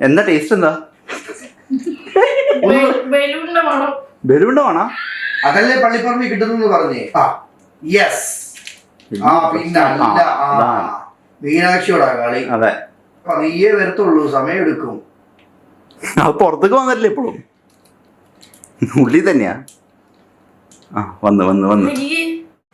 എന്താ ടേസ്റ്റ് എന്താ? ബലൂണിന്റെ വേണോ അതല്ലേ പള്ളിപ്പറമ്പിൽ കിട്ടുന്നു പറഞ്ഞേ. ആ യെസ് ആ പിന്നെ അല്ല ആ അതാണ്. മീനാക്ഷിയോടാ കളി. അതെ. പതിയെ വരത്തുള്ളൂ സമയം എടുക്കും അത് പുറത്തേക്ക് വന്നിട്ടില്ല ഇപ്പോഴും? ഉള്ളി തന്നെയാ? ആ വന്ന് വന്ന് വന്ന്.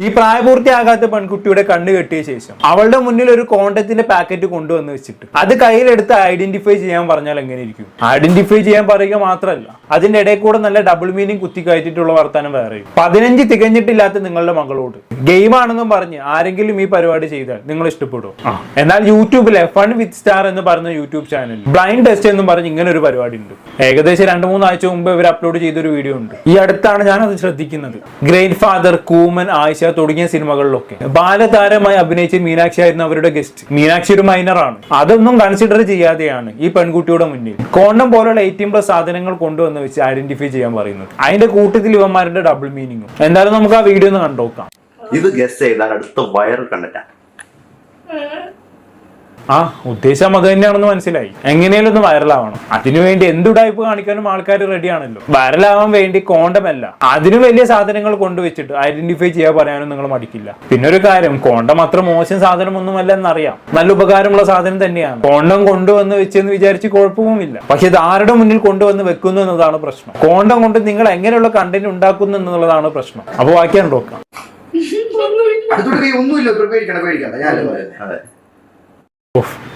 ഈ പ്രായപൂർത്തിയാകാത്ത പെൺകുട്ടിയുടെ കണ്ണ് കെട്ടിയ ശേഷം അവളുടെ മുന്നിൽ ഒരു കോണ്ടത്തിന്റെ പാക്കറ്റ് കൊണ്ടുവന്ന് വെച്ചിട്ട് അത് കയ്യിലെടുത്ത് ഐഡന്റിഫൈ ചെയ്യാൻ പറഞ്ഞാൽ എങ്ങനെ ഇരിക്കും? ഐഡന്റിഫൈ ചെയ്യാൻ പറയുക മാത്രമല്ല അതിന്റെ ഇടയിൽ കൂടെ നല്ല ഡബിൾ മീനിങ് കുത്തി കയറ്റിട്ടുള്ള വർത്താനം വേറെ. പതിനഞ്ച് തികഞ്ഞിട്ടില്ലാത്ത നിങ്ങളുടെ മകളോട് ഗെയിം ആണെന്നും പറഞ്ഞ് ആരെങ്കിലും ഈ പരിപാടി ചെയ്താൽ നിങ്ങൾ ഇഷ്ടപ്പെടും എന്നാൽ യൂട്യൂബിലെ ഫൺ വിത്ത് സ്റ്റാർ എന്ന് പറഞ്ഞ യൂട്യൂബ് ചാനൽ ബ്ലൈൻഡ് ടെസ്റ്റ് എന്ന് പറഞ്ഞ് ഇങ്ങനെ ഒരു പരിപാടി ഉണ്ട്. ഏകദേശം രണ്ട് മൂന്ന് ആഴ്ച മുമ്പ് ഇവർ അപ്ലോഡ് ചെയ്തൊരു വീഡിയോ ഉണ്ട്. ഈ അടുത്താണ് ഞാൻ അത് ശ്രദ്ധിക്കുന്നത്. ഗ്രേറ്റ് ഫാദർ കൂമൻ ആയിഷ തുടങ്ങിയ സിനിമകളിലൊക്കെ. ബാലതാരമായി അഭിനയിച്ച മീനാക്ഷി ആയിരുന്നു അവരുടെ ഗസ്റ്റ് മീനാക്ഷി ഒരു മൈനറാണ് അതൊന്നും കൺസിഡർ ചെയ്യാതെയാണ് ഈ പെൺകുട്ടിയുടെ മുന്നിൽ. കോണ്ടം പോലുള്ള എയ്റ്റീൻ പ്ലസ് സാധനങ്ങൾ കൊണ്ടുവന്ന് വെച്ച് ഐഡന്റിഫൈ ചെയ്യാൻ പറയുന്നത്. അതിന്റെ കൂട്ടത്തിൽ ഇവന്മാരുടെ ഡബിൾ മീനിങ്ങും എന്തായാലും നമുക്ക് ആ വീഡിയോ ഒന്ന് കണ്ടോക്കാം ഇത് ഗസ് ചെയ്താൽ അടുത്ത വയർ കണ്ടിട്ടാ ആ ഉദ്ദേശം അത് തന്നെയാണെന്ന് മനസ്സിലായി. എങ്ങനെയാലും ഒന്ന് വൈറലാവണം. അതിനുവേണ്ടി എന്ത് ഉടായ്പ കാണിക്കാനും ആൾക്കാർ റെഡിയാണല്ലോ വൈറലാവാൻ വേണ്ടി കോണ്ടമല്ല. അതിനു വലിയ സാധനങ്ങൾ കൊണ്ടുവച്ചിട്ട് ഐഡന്റിഫൈ ചെയ്യാൻ പറയാനും നിങ്ങൾ മടിക്കില്ല. പിന്നെ ഒരു കാര്യം കോണ്ടം അത്ര മോശം സാധനമൊന്നുമല്ല എന്നറിയാം. നല്ല ഉപകാരമുള്ള സാധനം തന്നെയാണ്. കോണ്ടം കൊണ്ടുവന്ന് വെച്ചെന്ന് വിചാരിച്ച് കുഴപ്പവുമില്ല പക്ഷെ ഇത് ആരുടെ മുന്നിൽ കൊണ്ടുവന്ന് വെക്കുന്നു എന്നതാണ് പ്രശ്നം. കോണ്ടം കൊണ്ട് നിങ്ങൾ എങ്ങനെയുള്ള കണ്ടന്റ് ഉണ്ടാക്കുന്നു എന്നുള്ളതാണ് പ്രശ്നം. അപ്പൊ ബാക്കിയാണ് നോക്കാം. ഒന്നുമില്ല പേടിക്കണ്ട പേടിക്കണ്ട. ഞാൻ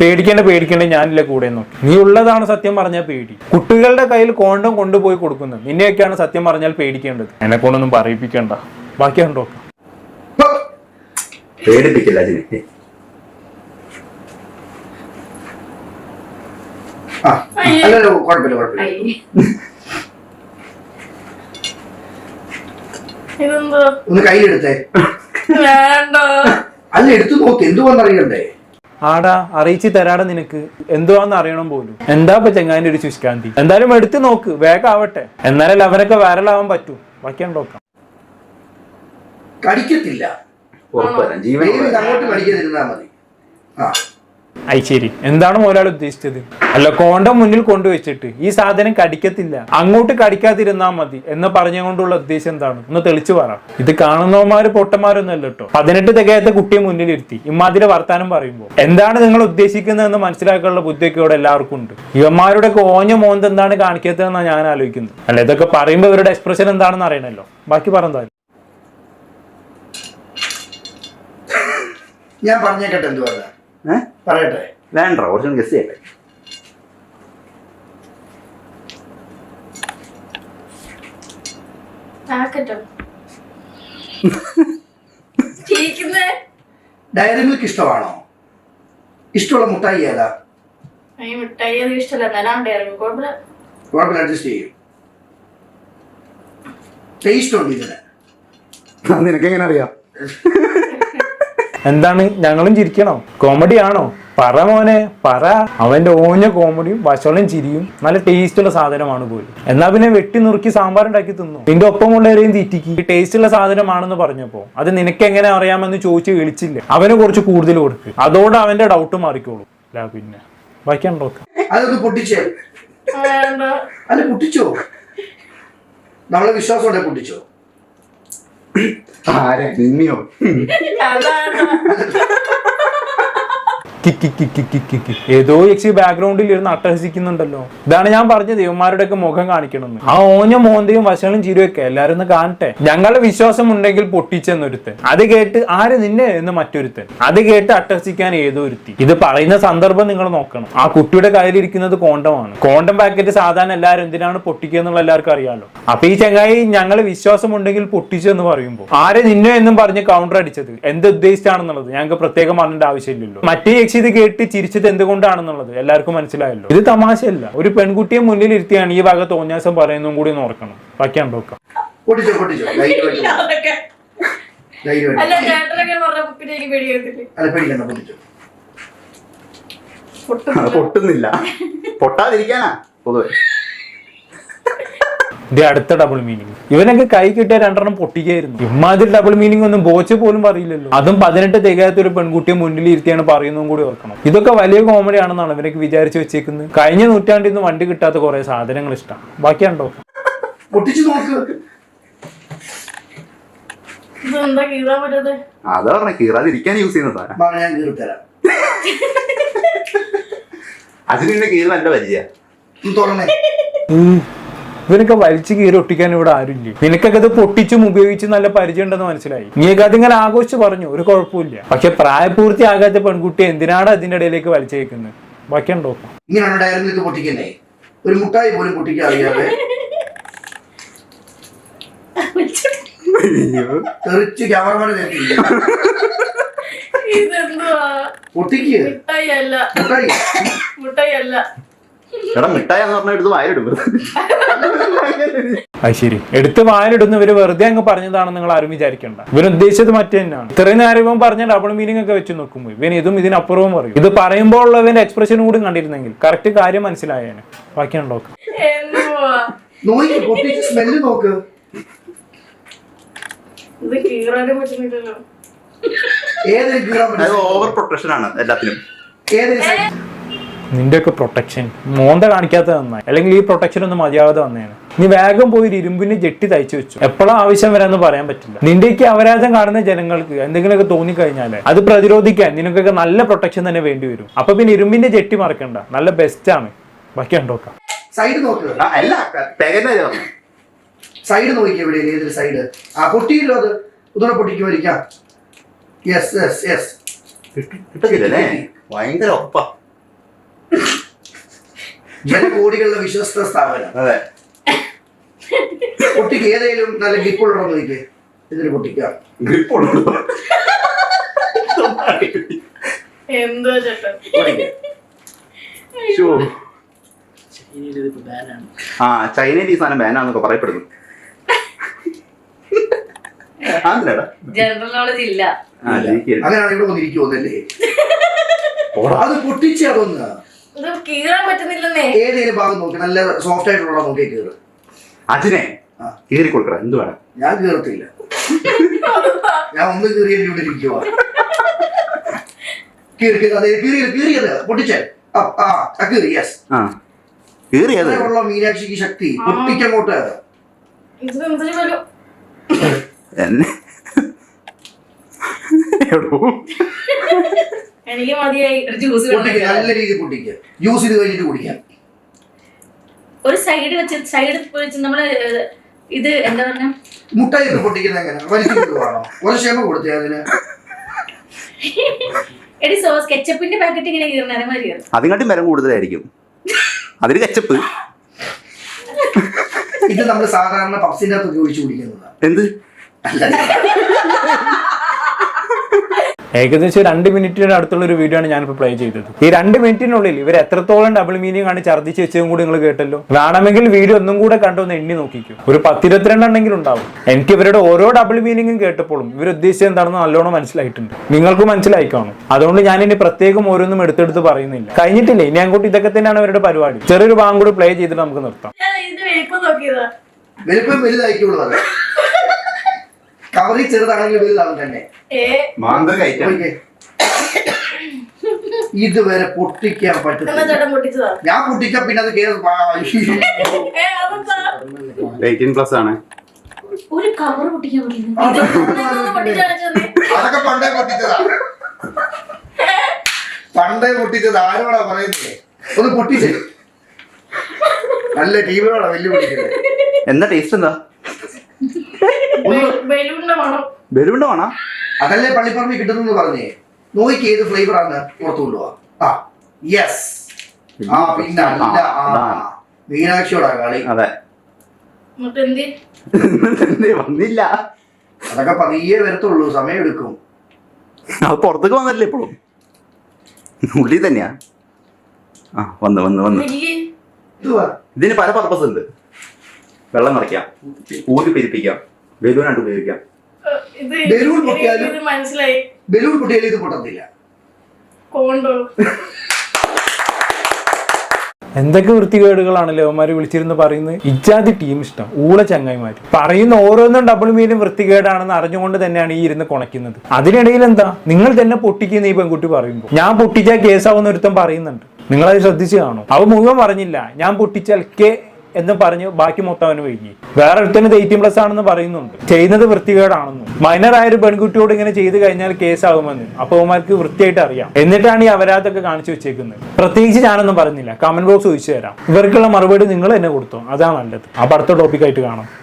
പേടിക്കേണ്ട പേടിക്കേണ്ട ഞാനില്ല കൂടെ നോക്കി. നീ ഉള്ളതാണ് സത്യം പറഞ്ഞാൽ പേടി. കുട്ടികളുടെ കയ്യിൽ കോണ്ടം കൊണ്ടുപോയി കൊടുക്കുന്നത്. നിന്നെയൊക്കെയാണ് സത്യം പറഞ്ഞാൽ പേടിക്കേണ്ടത്. എന്നെ കൊണ്ടൊന്നും പറയിപ്പിക്കണ്ട. ബാക്കി കണ്ടോ? പേടിപ്പിക്കില്ല ഒന്ന് കയ്യിലെടുത്തേ. അല്ല എടുത്തു നോക്ക്. എന്തുവാന്നറിയണ്ടേ? ആടാ അറിയിച്ചു തരാടെ നിനക്ക്. എന്തുവാന്ന് അറിയണം പോലും. എന്താ ഇപ്പൊ ചെങ്ങാന്റെ ഒരു ശുഷ്കാന്തി എന്തായാലും എടുത്ത് നോക്ക് വേഗം ആവട്ടെ എന്നാലും അവരൊക്കെ വൈറലാവാൻ പറ്റൂ. ബാക്കി നോക്കാം. കടിക്കത്തില്ല അങ്ങോട്ട് കടിക്കാതിരുന്നാ മതി. ആ. ഐ ശരി എന്താണ് മോലാൾ ഉദ്ദേശിച്ചത്. അല്ല കോണ്ടം മുന്നിൽ കൊണ്ടുവച്ചിട്ട് ഈ സാധനം കടിക്കത്തില്ല. അങ്ങോട്ട് കടിക്കാതിരുന്നാൽ മതി എന്ന് പറഞ്ഞുകൊണ്ടുള്ള ഉദ്ദേശം എന്താണ്? ഒന്ന് തെളിച്ചു പറ. ഇത് കാണുന്നവന്മാര് പൊട്ടന്മാരൊന്നും അല്ല കേട്ടോ പതിനെട്ട് തികയാത്ത കുട്ടിയെ മുന്നിലിരുത്തി ഇമാതിരി വർത്താനം പറയുമ്പോൾ എന്താണ് നിങ്ങൾ ഉദ്ദേശിക്കുന്നത് എന്ന് മനസ്സിലാക്കാനുള്ള ബുദ്ധിയൊക്കെ ഇവിടെ എല്ലാവർക്കും ഉണ്ട്. ഇവന്മാരുടെ ഓഞ്ഞ മോന്ത് എന്താണ് കാണിക്കാത്തതെന്നാണ് ഞാൻ ആലോചിക്കുന്നത്. അല്ല ഇതൊക്കെ പറയുമ്പോൾ ഇവരുടെ എക്സ്പ്രഷൻ എന്താണെന്ന് അറിയണല്ലോ. ബാക്കി പറഞ്ഞാൽ ഞാൻ പറഞ്ഞേക്കട്ടെ എന്തുവാ? ഏഹ് പറയട്ടെ. വേണ്ട കുറച്ചും ഗസ് ചെയ്യട്ടെ. ഡയറി മിൽക്ക് ഇഷ്ടമാണോ? ഇഷ്ടമുള്ള മുട്ടായി ഏതാ? മുട്ടായി ഇഷ്ടമല്ല കുഴപ്പമില്ല. അഡ്ജസ്റ്റ് ചെയ്യും. ടേസ്റ്റ് ഉണ്ട് ഇതിന്? നിനക്ക് എങ്ങനെ അറിയാം? എന്താണ്? ഞങ്ങളും ചിരിക്കണോ? കോമഡി ആണോ പറ മോനെ പറ. അവന്റെ ഓഞ്ഞ കോമഡിയും വശോളം ചിരിയും നല്ല ടേസ്റ്റുള്ള സാധനമാണ് പോലും എന്നാ പിന്നെ വെട്ടി നുറുക്കി സാമ്പാർ ഉണ്ടാക്കി തിന്നു? നിന്റെ ഒപ്പമുള്ളവരെയും തീറ്റിക്ക്. ഈ ടേസ്റ്റുള്ള സാധനമാണെന്ന് പറഞ്ഞപ്പോ അത് നിനക്ക് എങ്ങനെ അറിയാമെന്ന് ചോദിച്ച് വിളിച്ചില്ല? അവന് കുറച്ച് കൂടുതൽ കൊടുക്ക്. അതോടെ അവന്റെ ഡൗട്ട് മാറിക്കോളൂ. അല്ല പിന്നെ. ബാക്കി നോക്കാം അതൊന്ന് പൊട്ടിച്ചേ? അല്ല പൊട്ടിച്ചോ? നമ്മളെ വിശ്വാസം പൊട്ടിച്ചോ? ആരെ? നിന്നെയോ? ഏതോ യക്ഷി ബാക്ക്ഗ്രൗണ്ടിൽ ഇരുന്ന് അട്ടഹസിക്കുന്നുണ്ടല്ലോ. ഇതാണ് ഞാൻ പറഞ്ഞ ഇവന്മാരുടെ ഒക്കെ മുഖം കാണിക്കണമെന്ന്. ആ ഓഞ്ഞ മോന്തയും വശങ്ങളും ചിരിയൊക്കെ എല്ലാരും ഒന്ന് കാണട്ടെ. ഞങ്ങളുടെ വിശ്വാസം ഉണ്ടെങ്കിൽ പൊട്ടിച്ചെന്നൊരുത്തൻ. അത് കേട്ട് ആര് നിന്നെ എന്ന് മറ്റൊരുത്തൻ. അത് കേട്ട് അട്ടഹസിക്കാൻ ഏതോ ഒരുത്തി. ഇത് പറയുന്ന സന്ദർഭം നിങ്ങൾ നോക്കണം. ആ കുട്ടിയുടെ കയ്യിലിരിക്കുന്നത് കോണ്ടമാണ്. കോണ്ടം പാക്കറ്റ് സാധാരണ എല്ലാവരും എന്തിനാണ് പൊട്ടിക്കുക എന്നുള്ള എല്ലാവർക്കും അറിയാലോ. അപ്പൊ ഈ ചങ്ങായി ഞങ്ങൾ വിശ്വാസം ഉണ്ടെങ്കിൽ പൊട്ടിച്ചു എന്ന് പറയുമ്പോൾ ആരെ നിന്നെ എന്നും പറഞ്ഞ് കൗണ്ടർ അടിച്ചത്? എന്ത് ഉദ്ദേശിച്ചാണെന്നുള്ളത് ഞങ്ങൾക്ക് പ്രത്യേകം പറഞ്ഞിട്ട് ആവശ്യമില്ലല്ലോ. മറ്റേ ഇത് കേട്ട് ചിരിച്ചത് എന്തുകൊണ്ടാണെന്നുള്ളത് എല്ലാവർക്കും മനസ്സിലായല്ലോ. ഇത് തമാശയല്ല. ഒരു പെൺകുട്ടിയെ മുന്നിൽ ഇരുത്തിയാണ് ഈ വക തോന്നിയാസം പറയുന്നതും കൂടി ഒന്ന് ഓർക്കണം. ബാക്കിയാണ് നോക്കാം. പൊട്ടുന്നില്ല. പൊട്ടാതിരിക്കാനാ പൊതുവെ. ഇത് അടുത്ത ഡബിൾ മീനിങ് ഇവനൊക്കെ കൈ കിട്ടിയ രണ്ടെണ്ണം പൊട്ടിക്കായിരുന്നു. ഇമ്മാതിരി ഡബിൾ മീനിങ് ഒന്നും ബോച്ച് പോലും പറയില്ലല്ലോ. അതും പതിനെട്ട് തികയാത്ത ഒരു പെൺകുട്ടിയെ മുന്നിൽ ഇരുത്തിയാണ് പറയുന്നതും കൂടി ഓർക്കണം. ഇതൊക്കെ വലിയ കോമഡി ആണെന്നാണ് ഇവരൊക്കെ വിചാരിച്ചു വെച്ചേക്കുന്നത്. കഴിഞ്ഞ നൂറ്റാണ്ടിൽ നിന്ന് വണ്ടി കിട്ടാത്ത കുറെ സാധനങ്ങൾ ഇഷ്ടം. ബാക്കിയുണ്ടോ? പൊട്ടിച്ചു നോക്ക്. കീറാൻ പറ്റത് അതാ പറഞ്ഞ കീറാതിരിക്കാൻ യൂസ് ഞാൻ കീറി തരാം. അതിന് കീഴിൽ നല്ല പരിചയ. തുറന്നേ. ഇവനൊക്കെ വലിച്ചു കീറി ഒട്ടിക്കാൻ ഇവിടെ ആരുമില്ല. നിനക്കൊക്കെ ഇത് പൊട്ടിച്ചും ഉപയോഗിച്ചും നല്ല പരിചയം ഉണ്ടെന്ന് മനസ്സിലായി. നീയൊക്കെ അതിങ്ങനെ ആഘോഷിച്ച് പറഞ്ഞു ഒരു കുഴപ്പമില്ല. പക്ഷെ പ്രായപൂർത്തി ആകാത്ത പെൺകുട്ടി എന്തിനാണ് അതിന്റെ ഇടയിലേക്ക് വലിച്ചേക്കുന്നത്? ബാക്കിയുണ്ടോ ഇങ്ങനെയാണ് ഡയറി മിൽക്ക് പൊട്ടിക്കുന്നേ ഒരു മുട്ടായി പോലും പൊട്ടിക്കാൻ അറിയാതെ തെറിച്ച് ക്യാമറമാനെ പൊട്ടിക്കുക മുട്ടായി അല്ല. മുട്ടായി. മുട്ടായി അല്ല. എടാ മിഠായി എന്ന് പറഞ്ഞ എടുത്ത് വായിലിടും അത് ശരി. എടുത്ത് വായിലിടുന്നവര് വെറുതെ അങ്ങ് പറഞ്ഞതാണെന്ന് നിങ്ങൾ ആരും വിചാരിക്കണ്ട. ഇവർ ഉദ്ദേശിച്ചത് മറ്റേ തന്നെയാണ്. ഇത്രയും നേരം ഇവൻ പറഞ്ഞ ഡബിൾ മീനിങ് ഒക്കെ വെച്ച് നോക്കുമ്പോൾ ഇവൻ ഇതും ഇതിനപ്പുറവും പറയും. ഇത് പറയുമ്പോൾ ഉള്ളവന്റെ എക്സ്പ്രഷൻ കൂടി കണ്ടിരുന്നെങ്കിൽ കറക്റ്റ് കാര്യം മനസ്സിലായേനെ. ബാക്കിയുണ്ടോ സ്മെല്ല് നോക്ക്. ഇത് കീറാനും പറ്റുന്നില്ലല്ലോ. ഏതൊരു ഓവർ പ്രൊട്ടക്ഷൻ ആണ് എല്ലാത്തിനും. ഏതൊരു നിന്റെയൊക്കെ പ്രൊട്ടക്ഷൻ മോന്ത കാണിക്കാത്ത നന്നായി. അല്ലെങ്കിൽ ഈ പ്രൊട്ടക്ഷൻ ഒന്നും മതിയാവാതെ വന്നേനെ. നീ വേഗം പോയി ഇരുമ്പിന് ജെട്ടി തയ്ച്ചു വെച്ചു. എപ്പോഴും ആവശ്യം വരാന്ന് പറയാൻ പറ്റില്ല. നിന്റെയൊക്കെ അവരാധം കാണുന്ന ജനങ്ങൾക്ക് എന്തെങ്കിലുമൊക്കെ തോന്നിക്കഴിഞ്ഞാൽ അത് പ്രതിരോധിക്കാൻ നിനക്കൊക്കെ നല്ല പ്രൊട്ടക്ഷൻ തന്നെ വേണ്ടി വരും. അപ്പൊ പിന്നെ ഇരുമ്പിന്റെ ജെട്ടി മറക്കണ്ട. നല്ല ബെസ്റ്റ് ആണ്. ബാക്കി കണ്ടോക്കാം സൈഡ് നോക്കുക അല്ല സൈഡ് നോക്കി ഇവിടെ ഏതൊരു സൈഡ് ആ പൊട്ടിയില്ലോ അത്. പൊട്ടിക്കുമായിരിക്കാം യെസ് യെസ് യെസ് ഭയങ്കര ഒപ്പ ജനകോടികളുടെ വിശ്വസ്ത സ്ഥാപനം. അതെ. കുട്ടിക്ക് ഏതെങ്കിലും നല്ല ഗ്രിപ്പുള്ളോ നോക്കിക്കേ ഇതിന് പൊട്ടിക്കാം. ഗ്രിപ്പ് എന്തോ. ആ ചൈനയിൽ ഈ സാധനം ബാനാന്നൊക്കെ പറയപ്പെടുന്നു. ജനറൽ നോളജ് ഇല്ല. അങ്ങനെയാണ് ഇവിടെ വന്നിരിക്കുമല്ലേ. അത് പൊട്ടിച്ച് അതൊന്ന് ഇത് കീറാൻ പറ്റുന്നില്ലെന്നേ. ഏതെങ്കിലും ഭാഗം നോക്കി നല്ല സോഫ്റ്റ് ആയിട്ടുള്ള നോക്കി കീറ്. അതിനെ കീറി കൊടുക്കട എന്ത് വേണം? ഞാൻ കീറത്തില്ല. ഞാൻ ഒന്ന് കീറിയിട്ട് ഇവിടെ ഇരിക്കുവാ. കീറി കീറി അതെ കീറിയത് കീറിയത് പൊട്ടിച്ചേ. ആ കീറി യെസ് കീറിയത് ഉള്ള മീനാക്ഷിക്ക് ശക്തി പൊട്ടിക്കങ്ങോട്ട് എന്നെ? എടോ. എനിക്ക് മതിയായി. ഒരു ജ്യൂസ് നല്ല രീതിയിൽ പൊട്ടിക്ക് ജ്യൂസ് ഇത് കഴിഞ്ഞിട്ട് കുടിക്കാം. ഒരു സൈഡ് വെച്ച് സൈഡ് വെച്ച് നമ്മൾ ഇത് എന്താ പറഞ്ഞ? മുട്ടായി ഒക്കെ പൊട്ടിക്കുന്നത് എങ്ങനെ വലിച്ചു ഒരു ക്ഷമ കൊടുത്തേ അതിന്. എടി സോസ് കെച്ചപ്പിന്റെ പാക്കറ്റ് ഇങ്ങനെ മരം കൂടുതലായിരിക്കും. അതിന് കച്ചപ്പ് ഇത് നമ്മൾ സാധാരണ പപ്സിന്റെ അകത്തൊക്കെ ഒഴിച്ചു കുടിക്കുന്നതാണ് എന്ത്? അല്ല. ഏകദേശം രണ്ട് മിനിറ്റിന് അടുത്തുള്ള ഒരു വീഡിയോ ആണ് ഞാനിപ്പോൾ പ്ലേ ചെയ്തത്. ഈ രണ്ട് മിനിറ്റിനുള്ളിൽ ഇവർ എത്രത്തോളം ഡബിൾ മീനിങ് ആണ് ഛർദ്ദിച്ച് വെച്ചതും കൂടി നിങ്ങൾ കേട്ടല്ലോ. വേണമെങ്കിൽ വീഡിയോ ഒന്നും കൂടെ കണ്ടൊന്ന് എണ്ണി നോക്കിക്കും. ഒരു പത്തിരുപത്തിരണ്ടെണ്ണെങ്കിലും ഉണ്ടാവും. എനിക്ക് ഇവരുടെ ഓരോ ഡബിൾ മീനിങ്ങും കേട്ടപ്പോഴും ഇവർ ഉദ്ദേശിച്ചത് എന്താണെന്ന് നല്ലോണം മനസ്സിലായിട്ടുണ്ട്. നിങ്ങൾക്ക് മനസ്സിലായി കാണും അതുകൊണ്ട് ഞാൻ ഇനി പ്രത്യേകം ഓരോന്നും എടുത്തെടുത്ത് പറയുന്നില്ല. കഴിഞ്ഞിട്ടില്ലേ? ഇനി അങ്ങോട്ട് ഇതൊക്കെ തന്നെയാണ് അവരുടെ പരിപാടി. ചെറിയൊരു ഭാഗം കൂടി പ്ലേ ചെയ്തിട്ട് നമുക്ക് നിർത്താം. ഞാൻ ഇത് നോക്കിയതാ. വലുതായിക്കോളൂ അത് കവറി ചെറുതാണെങ്കിലും വലുതാവും തന്നെ മാന്ത്രിക. ഇതുവരെ പൊട്ടിക്കാൻ പൊട്ടിച്ചതാ? ഞാൻ പൊട്ടിച്ച പിന്നെ അത് എയ്റ്റീൻ പ്ലസ് ആണ്. ഒരു കവർ പൊട്ടിക്കാൻ പറ്റില്ല. അതൊക്കെ പണ്ടേ പൊട്ടിച്ചതാ. പണ്ടേ പൊട്ടിച്ചത്. ആരോടാ പറയുന്നത് ഒന്ന് പൊട്ടിച്ചേ. നല്ല ടീമിനോടാ വെല്ലുവിളിക്കുന്നത്. എന്താ ടേസ്റ്റ് എന്താ? ബലൂണിന്റെ മണം. ബലൂണ്ട വേണോ അതല്ലേ പള്ളിപ്പറമ്പിൽ കിട്ടുന്നു പറഞ്ഞേ. നോക്കി ഏത് ഫ്ലേവർ ആണ് പുറത്തു കൊണ്ടുപോവാ ആ യെസ് ആ പിന്നെ അല്ല ആ. മീനാക്ഷിയോടാ കളി. അതെ. വന്നില്ല. അതൊക്കെ പതിയെ വരത്തുള്ളൂ സമയം എടുക്കും. അത് പുറത്തേക്ക് വന്നല്ലേ ഇപ്പോഴും? ഉള്ളി തന്നെയാ. ആ വന്ന് വന്ന് വന്ന്. ഇതിന് പല പർപ്പസ് ഉണ്ട്. വെള്ളം നിറയ്ക്കാം. ഊതി പെരിപ്പിക്കാം. ബലൂണായിട്ട് ഉപയോഗിക്കാം. ഇത് ബലൂൺ പൊട്ടിയാലും- മനസ്സിലായി. ബലൂൺ പൊട്ടിയാലും ഇത് പൊട്ടത്തില്ല. കോണ്ടോ? എന്തൊക്കെ വൃത്തികേടുകളാണ് അവന്മാര് വിളിച്ചിരുന്ന് പറയുന്നത്? ഇജാതി ടീം ഇഷ്ടം. ഊള ചങ്ങായിമാര്. പറയുന്ന ഓരോന്നും ഡബിൾ മീനും വൃത്തികേടാണെന്ന് അറിഞ്ഞുകൊണ്ട് തന്നെയാണ് ഈ ഇരുന്ന് കുണയ്ക്കുന്നത്. അതിനിടയിൽ എന്താ? നിങ്ങൾ തന്നെ പൊട്ടിക്കുന്ന ഈ പെൺകുട്ടി പറയുമ്പോൾ. ഞാൻ പൊട്ടിച്ചാൽ കേസാവുന്ന ഒരുത്തം പറയുന്നുണ്ട്. നിങ്ങളത് ശ്രദ്ധിച്ചു കാണും. അവ മുഴുവൻ പറഞ്ഞില്ല. ഞാൻ പൊട്ടിച്ചാൽ കെ എന്ന് പറഞ്ഞ് ബാക്കി മൊത്തം അവന് വൈകി വേറെ ഒരുത്തന് പ്ലസ് ആണെന്ന് പറയുന്നുണ്ട്. ചെയ്യുന്നത് വൃത്തികേടാണെന്നും. മൈനർ ആയ ഒരു പെൺകുട്ടിയോട് ഇങ്ങനെ ചെയ്തു കഴിഞ്ഞാൽ കേസാകുമെന്ന് അപ്പവന്മാർക്ക് വൃത്തിയായിട്ട് അറിയാം. എന്നിട്ടാണ് ഈ അപരാധമൊക്കെ കാണിച്ചു വെച്ചേക്കുന്നത്. പ്രത്യേകിച്ച് ഞാനൊന്നും പറഞ്ഞില്ല. കമന്റ് ബോക്സ് ചോദിച്ചു തരാം. ഇവർക്കുള്ള മറുപടി നിങ്ങൾ എന്നെ കൊടുത്തോ. അതാണ് നല്ലത്. അപ്പൊ അടുത്ത ടോപ്പിക്കായിട്ട് കാണാം.